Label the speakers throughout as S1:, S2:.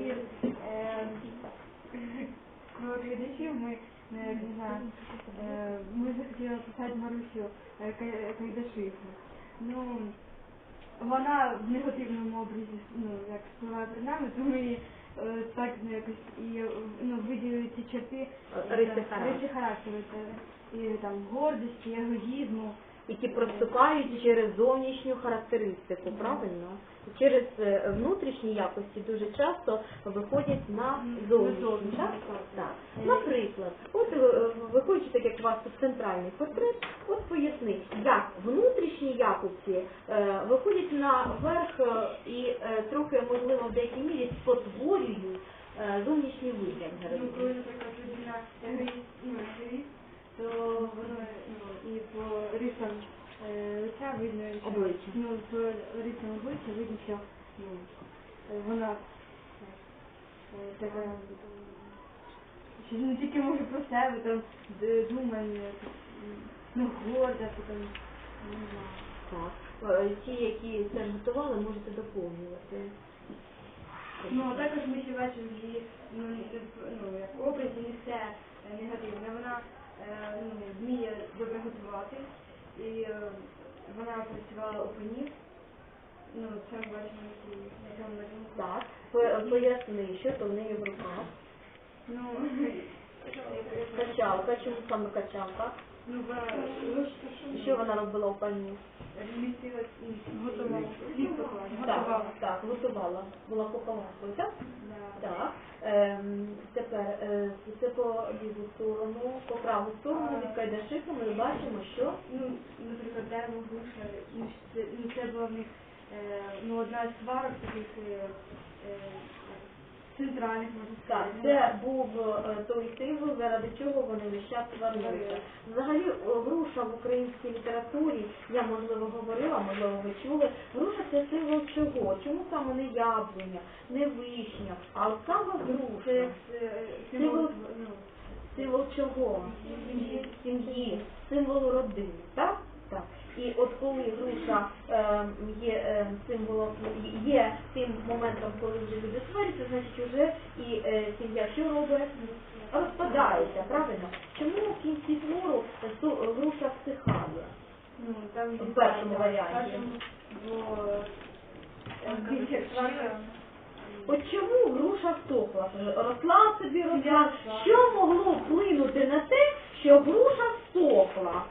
S1: І глядачів ми не знаю, ми захотіли писати Марусю Кай- Кайдашиху. Ну, вона в негативному образі ну, як спливає перед нами, то ми її е, так ну, якось і ну, виділили ці черти
S2: риси характеру.
S1: риси характеру це, і там гордості, егоїзму.
S2: які проступають через зовнішню характеристику, правильно? Через е, внутрішні якості дуже часто виходять на зовнішні. Так? Так. Наприклад, от е, виходячи так, як у вас тут центральний портрет, от поясни, як внутрішні якості е, виходять наверх і е, трохи, можливо, в деякій мірі спотворюють е, зовнішній вигляд
S1: Ну,
S2: героїні.
S1: коли, наприклад, людина егоїст, ну, егоїст, то воно ну, і по рисам е, лиця видно, що,
S2: Обличчя.
S1: Рисам обличчя видно, що ну, вона е, така, що не тільки може про себе, там, думає, ну, горда, потім, не знаю.
S2: Так. Е, Ті, які це готували, можете доповнювати.
S1: Ну, а також ми ще бачимо її, ну, ну, як образі не все е, негативне. Вона е, ну, вміє добре готувати, і е, вона працювала у пані. Ну, це малюнку.
S2: Так, поясни, що то в неї в руках.
S1: Ну,
S2: Качалка, чому саме качалка?
S1: ну,
S2: Що вона робила у пані?
S1: готувала,
S2: Так,
S1: готувала.
S2: так, готувала. Була куховаркою, так?
S1: Да.
S2: Так. Ем, тепер е, це по ліву сторону, по праву сторону від Кайдашиха ми бачимо, що
S1: Ну, наприклад, дерево груша, ну, це, ну, це була в них ну, одна з сварок таких е, е, центральних, можна
S2: так, це був е, той символ, заради чого вони весь час сварилися. Взагалі е, груша в українській літературі, я можливо говорила, можливо ви чули, груша це символ чого? Чому саме не яблуня, не вишня, а саме груша?
S1: е, символ,
S2: Символ-
S1: ну,
S2: Символ чого? Сім'ї, символ родини, так? Так. І от коли груша е, є е, символом, є тим моментом, коли вже люди сваряться, значить вже і е, сім'я що робить? Розпадається, правильно? Чому в кінці твору су- груша всихає?
S1: ну, там
S2: В першому варіанті.
S1: е.
S2: От чому груша всохла? Росла собі росла. Що могло вплинути на те, що груша всохла?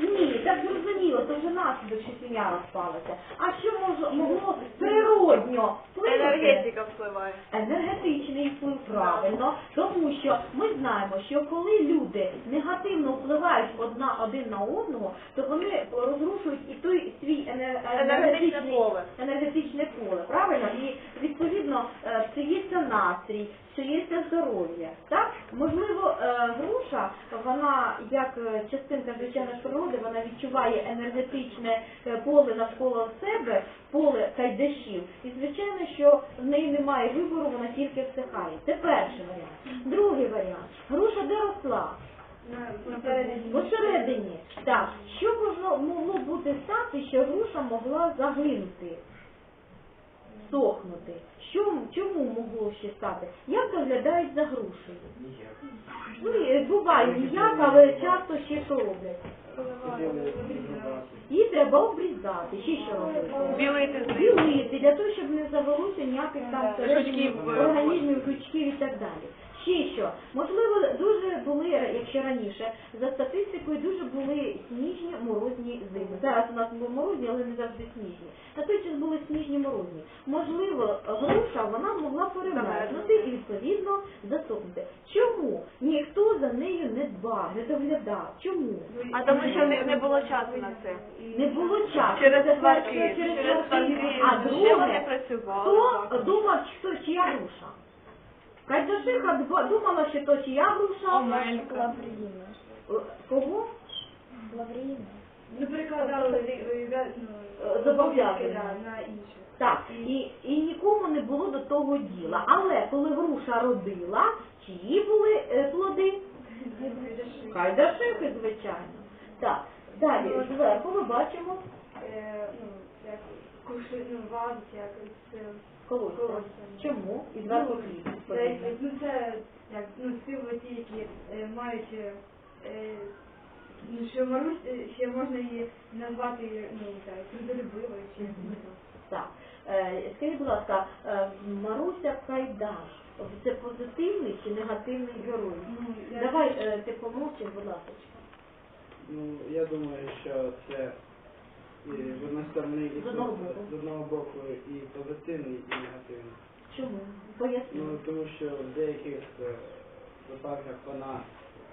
S2: Ні, так зрозуміло, це вже наслідок, що сім'я розпалася. А що мож- могло природньо вплинути?
S3: Енергетика впливає.
S2: Енергетичний вплив правильно, тому що ми знаємо, що коли люди негативно впливають одна один на одного, то вони розрушують і той свій енер-
S3: Енергетичне поле.
S2: енергетичне поле, правильно? І відповідно е, псується настрій, псується здоров'я. Так, можливо, е, груша, вона як е, частинка звичайно ж природи, вона відчуває енергетичне е, поле навколо себе, поле кайдашів. І звичайно, що в неї немає вибору, вона тільки всихає. Це перший варіант. Другий варіант. Груша де росла?
S1: Посередині.
S2: Так, що можна могло бути стати, що груша могла загинути, сохнути? Що, чому могло ще стати? Як доглядають за грушею? Ну, і буває ніяк, але часто ще що роблять. Її треба обрізати. Ще що робити?
S3: Білити з
S2: Білити, для того, щоб не завелося ніяких там організмів, жучків і так далі. Ще що? Можливо, дуже були, якщо раніше, за статистикою, дуже були сніжні морозні зими. Зараз у нас були морозні, але не завжди сніжні. На той час були сніжні морозні. Можливо, груша вона могла перемерзнути і відповідно засохнути. Чому ніхто за нею не дбав, не доглядав? Чому?
S3: А тому що не, не було часу на це.
S2: Не було часу.
S3: Через
S2: Це
S3: сварки,
S2: перше,
S3: через
S2: сварки.
S3: сварки.
S2: А
S3: Ще вони
S2: друге,
S3: працювали.
S2: хто думав, що чия груша? Кайдашиха думала, що то чия груша?
S3: Омелька.
S2: Е, Кого?
S1: Ну, перекладали е, е, ну,
S2: Е, зобов'язання.
S1: да, на інше.
S2: Так, і, і нікому не було до того діла. Але коли груша родила, чиї були е, плоди? Кайдашихи, звичайно. Так, далі, зверху ми бачимо
S1: ну, як куши, ну, якось. е.
S2: Колося. Чому? І зверху
S1: Ну,
S2: подібне.
S1: Ну це як ну символи ті, які е, мають е, е, ну, що Марусь е, ще можна її назвати ну так, трудолюбивою чи ну,
S2: Так. Е, Скажіть, будь ласка, е, Маруся Кайдаш, це позитивний чи негативний герой?
S1: ну я
S2: Давай е, ти помовчиш, будь ласка.
S4: Ну, я думаю, що це сторони і
S2: З одного боку.
S4: з одного боку і позитивний, і негативний.
S2: Чому? Поясню.
S4: Ну тому що в деяких е, випадках вона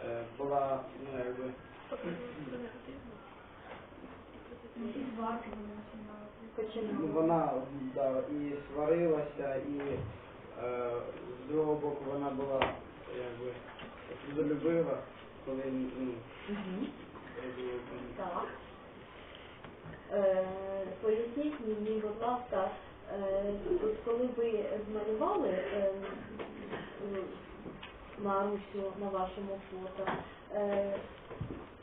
S4: е, була ну якби
S1: ну, вона
S4: да, і сварилася, і е, з другого боку вона була якби трудолюбива, коли ну,
S2: Мгм.
S4: робила там.
S2: Так. Е, поясніть мені, будь ласка, е, коли ви змалювали е, Марусю на вашому фото,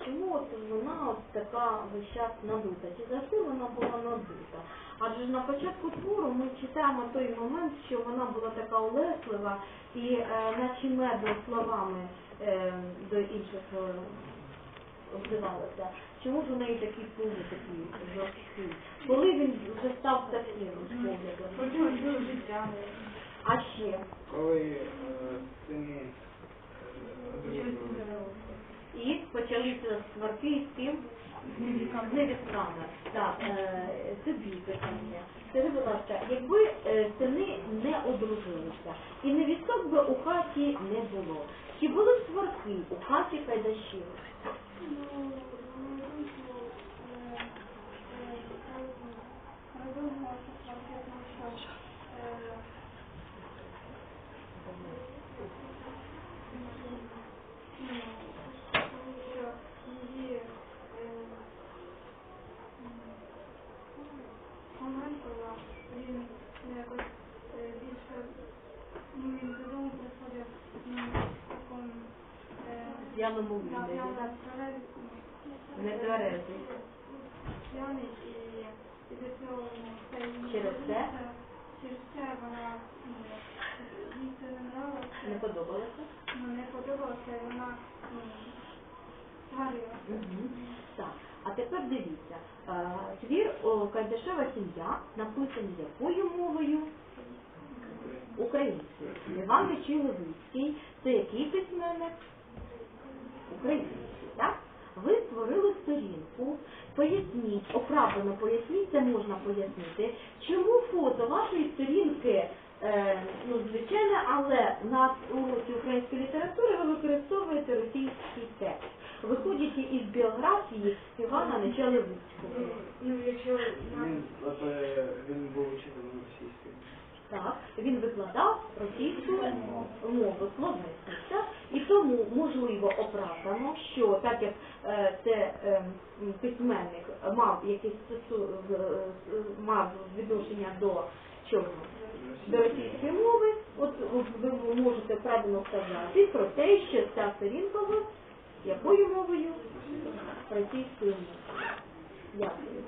S2: чому от вона от така весь час надута? Чи завжди вона була надута? Адже на початку твору ми читаємо той момент, що вона була така улеслива і наче меду словами до інших вживалося. Чому ж у неї такий погляд такий жорсткий? Коли він вже став таким поглядом?
S1: Життя.
S2: А ще
S4: Коли е, сини е,
S2: і почалися сварки з ким? З невістками. Так, е, тобі питання. Скажи, будь ласка, якби е, сини не одружилися і невісток би у хаті не було, чи були б сварки у хаті Кайдашів?
S1: Ну, він ну, якось е, ну, ну, ну,
S2: Через це?
S1: Через це вона ну, їй це не нравилося.
S2: Не подобалося?
S1: Ну, не подобалося, і вона ну, сварилася.
S2: Так, а тепер дивіться. Твір Кайдашева сім'я написаний якою мовою? Українською. Іван Левицький. Це який письменник? Український, так? Поясніть, оправдано поясніть, це можна пояснити. Чому фото вашої сторінки, е, ну, звичайне, але на уроці української літератури ви використовуєте російський текст, виходячи із біографії Івана Нечалевицького.
S1: Ну, якщо
S4: Він, був учителем російської.
S2: Так, він викладав російську мову так? І тому можливо оправдано, що так як е, це е, письменник мав з- мав відношення до чого? До російської мови, от ви можете правильно сказати про те, що ця сторінка якою мовою? Російською мовою. Дякую.